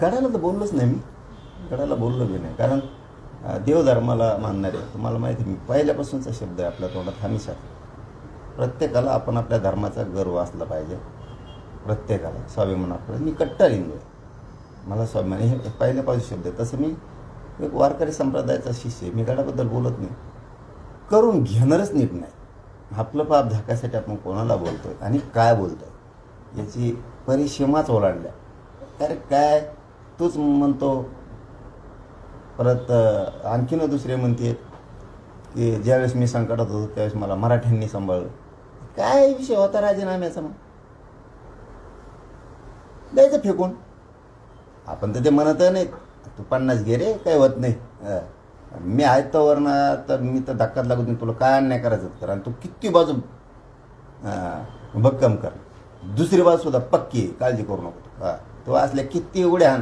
गडाला तर बोललोच नाही मी. गडाला बोललो बी नाही. कारण देवधर्माला मानणारे तुम्हाला माहिती आहे, मी पहिल्यापासूनचा शब्द आहे आपल्या तोंडात हमेशा. प्रत्येकाला आपण आपल्या धर्माचा गर्व असला पाहिजे. प्रत्येकाला. स्वाभिमानाकडे मी कट्टर हिंदू आहे. मला स्वाभिमान हे पहिल्यापासून शब्द आहे. तसं मी एक वारकरी संप्रदायाचा शिष्य आहे. मी गडाबद्दल बोलत नाही. करून घेणारच नीट नाही. आपलं पाप झाकायसाठी आपण कोणाला बोलतो आहे आणि काय बोलतो आहे याची परिसीमाच ओलांडल्या. अरे काय? तूच म्हणतो. परत आणखीन दुसरे म्हणते की ज्यावेळेस मी संकटात होतो त्यावेळेस मला मराठ्यांनी सांभाळलं. काय विषय होता राजीनाम्याचा मग? द्यायचं फेकून. आपण तर ते म्हणत नाही तू पन्नास घे रे काय होत नाही. मी आहे तर ना तर मी तर धक्कात लागत नाही. तुला काय अन्याय करायचं तर? आणि तू किती बाजू भक्कम कर. दुसरी बाजू सुद्धा पक्की काळजी करू नको हां हा. तो असल्या किती उड्या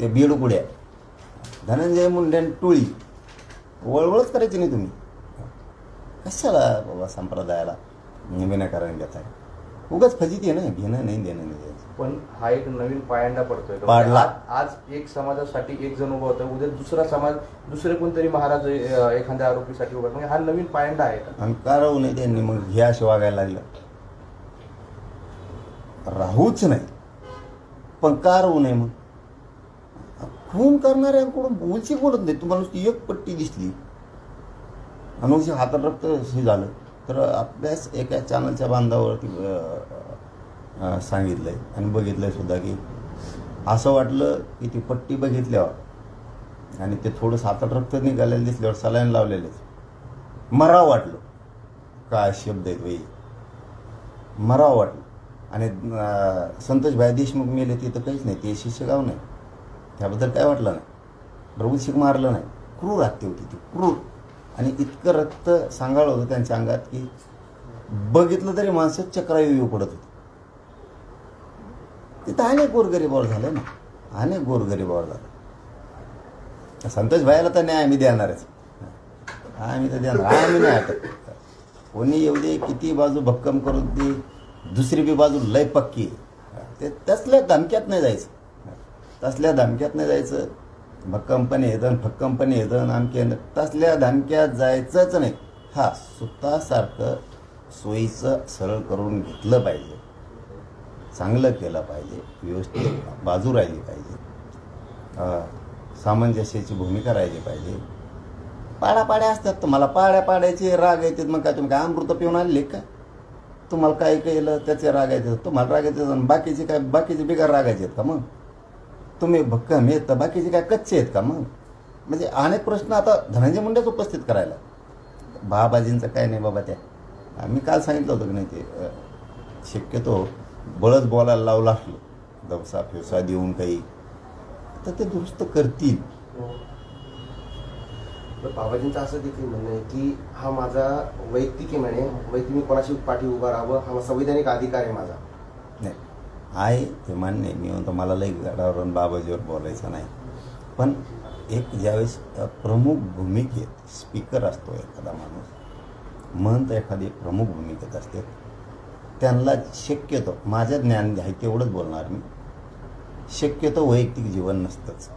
ते बेडूक उड्या धनंजय मुंडेन टोळी वळवळच करायची नाही तुम्ही. कशाला बाबा संप्रदायाला विनाकारण घेताय उगाच फजिती आहे ना घेणं नाही देणं नाही द्यायचं. पण हा एक नवीन पायंडा पडतोय. पाडला. आज एक समाजासाठी एक जण उभा होता उद्या दुसरा समाज दुसरे कोणतरी महाराज एखाद्या आरोपीसाठी उभा आहे. म्हणजे हा नवीन पायंडा आहे का? आणि का राहू नये त्यांनी मग असे वागायला लागलं. राहूच नाही. पण का राहू नये मग खून करणाऱ्यांकडून बोलची बोलत नाही तुम्हाला नुसती एक पट्टी दिसली. अनुषी हातात रक्त हे झालं. तर अभ्यास एका चॅनलच्या बांधावरती सांगितलं आहे आणि बघितलंय सुद्धा की असं वाटलं की ती पट्टी बघितल्यावर आणि ते थोडंसं हातात रक्त निघालेलं दिसल्यावर सलाईन लावलेलेच. मराव वाटलं. काय शब्द आहेत वाई मराव वाटलं. आणि संतोषभाई देशमुख मेले ते तर काहीच नाही. ते शिष्यगाव नाही. त्याबद्दल काय वाटलं नाही. प्रभूशिक मारलं नाही. क्रूर हत्या होती ती. क्रूर. आणि इतकं रक्त सांगाळ होतं त्यांच्या अंगात की बघितलं तरी माणसं चक्रायू पडत होती. तिथं अनेक गोरगरीबावर झालं ना. अनेक गोरगरीबावर झालं. संतोष भाईला तर न्याय आम्ही देणारच. आम्ही तर देणार. आम्ही नाही अटक कोणी येऊ दे किती बाजू भक्कम करून दे. दुसरी बी बाजू लय पक्की ते तसल्या धमक्यात नाही जायचं. तसल्या धमक्यात नाही जायचं. भक्कमपणे येतं फक्कमपणे येतं आमके तसल्या धमक्यात जायचंच नाही. हा सुतासारखं सोयीचं सरळ करून घेतलं पाहिजे. चांगलं केलं पाहिजे. व्यवस्थित बाजू राहिली पाहिजे. सामंजस्याची भूमिका राहिली पाहिजे. पाड्या पाड्या असतात. तुम्हाला पाड्या पाड्याचे राग येतात. मग काय तुम्ही काय अमृत पिऊन आणले का? तुम्हाला काय केलं त्याचे रागायचे तुम्हाला रागायचे आणि बाकीचे काय बाकीचे बिगार रागायचे आहेत का मग? तुम्ही भक्कम आहेत तर बाकीचे काय कच्चे आहेत का मग? म्हणजे अनेक प्रश्न आता धनंजय मुंडेच उपस्थित करायला. बाबाजींचं काय नाही बाबा त्या. आम्ही काल सांगितलं होतं की नाही ते शक्यतो बळच बोलायला लावला असलं दवसा फिवसा देऊन काही. तर ते दुरुस्त करतील. तर बाबाजींचं असं देखील म्हणणं आहे की हा माझा वैयक्तिक आहे म्हणे. वैयक्तिक मी कोणाशी पाठी उभा राहावं? हा संविधानिक अधिकार आहे माझा. नाही. आहे ते मान्य आहे. मी म्हणतो मला लई गडावरून बाबाजीवर बोलायचं नाही. पण एक ज्यावेळेस प्रमुख भूमिकेत स्पीकर असतो एखादा माणूस म्हणत एखादी प्रमुख भूमिकेत असते त्यांना शक्यतो माझं ज्ञान आहे तेवढंच बोलणार मी शक्यतो वैयक्तिक जीवन नसतंच.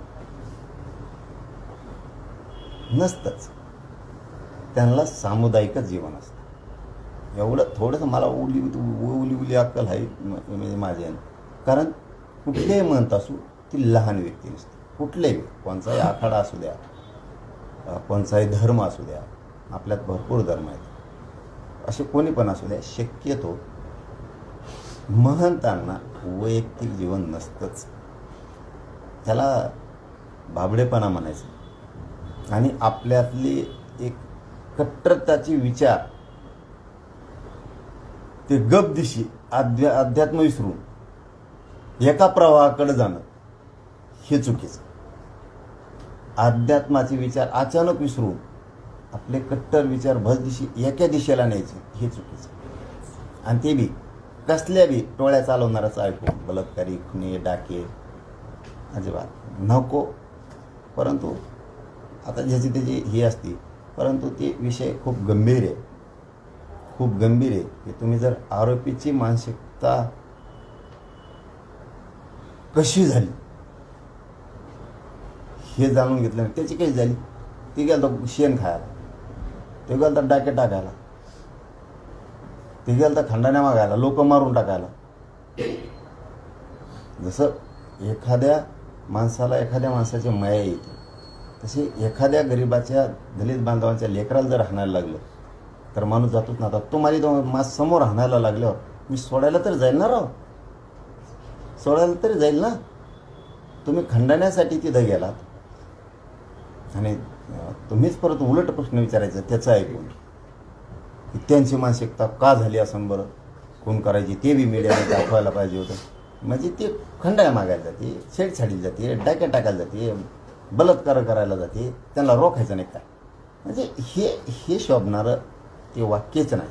नसतंच. त्यांना सामुदायिकच जीवन असतं. एवढं थोडंसं मला उली उली उली अक्कल आहे म्हणजे माझ्या कारण कुठलेही म्हणत असू ती लहान व्यक्ती नसते. कुठलेही कोणचाही आखाडा असू द्या कोणचाही धर्म असू द्या आपल्यात भरपूर धर्म आहेत. असे कोणी पण असू द्या शक्यतो महंतांना वैयक्तिक जीवन नसतंच. त्याला भाबडेपणा म्हणायचं. आणि आपल्यातली एक कट्टरताची विचार ते गप दिशी अध्या अध्यात्म विसरून एका प्रवाहाकडे जाणं हे चुकीचं. अध्यात्माचे विचार अचानक विसरून आपले कट्टर विचार भज दिशी एका दिशेला न्यायचे हे चुकीचं. आणि ते बी कसल्या बी टोळ्या चालवणाराच ऐकून बलात्कारी खुने डाके अजिबात. नको. परंतु आता ज्याची त्याची ही असती परंतु ती विषय खूप गंभीर आहे. खूप गंभीर आहे. की तुम्ही जर आरोपीची मानसिकता कशी झाली हे जाणून घेतलं नाही. त्याची कशी झाली? ती गेलं तर शेण खायला. ते गेलं तर डाके टाकायला. ते गेलं तर खंडाण्या मागायला लोक मारून टाकायला. जसं एखाद्या माणसाला एखाद्या माणसाची माया येते. तशी एखाद्या गरिबाच्या दलित बांधवांच्या लेकराला जर हाणायला लागलं तर माणूस जातोच ना. आता माझी तो माझ समोर हाणायला लागल्यावर मी सोडायला तरी जाईल ना राव. सोडायला तरी जाईल ना. तुम्ही खंडाण्यासाठी तिथं गेलात. आणि तुम्हीच परत उलट प्रश्न विचारायचा त्याचं ऐकून. त्यांची मानसिकता का झाली असं बरं? कोण करायची? ते बी मीडियाने दाखवायला पाहिजे होतं. म्हणजे ते खंडाय मागायला जाते छेडछाडीला जाते डाक्या टाकायला जाते. बलात्कार करायला जाते त्यांना रोखायचं नाही काय म्हणजे हे हे शोभणारं ते वाक्यच नाही.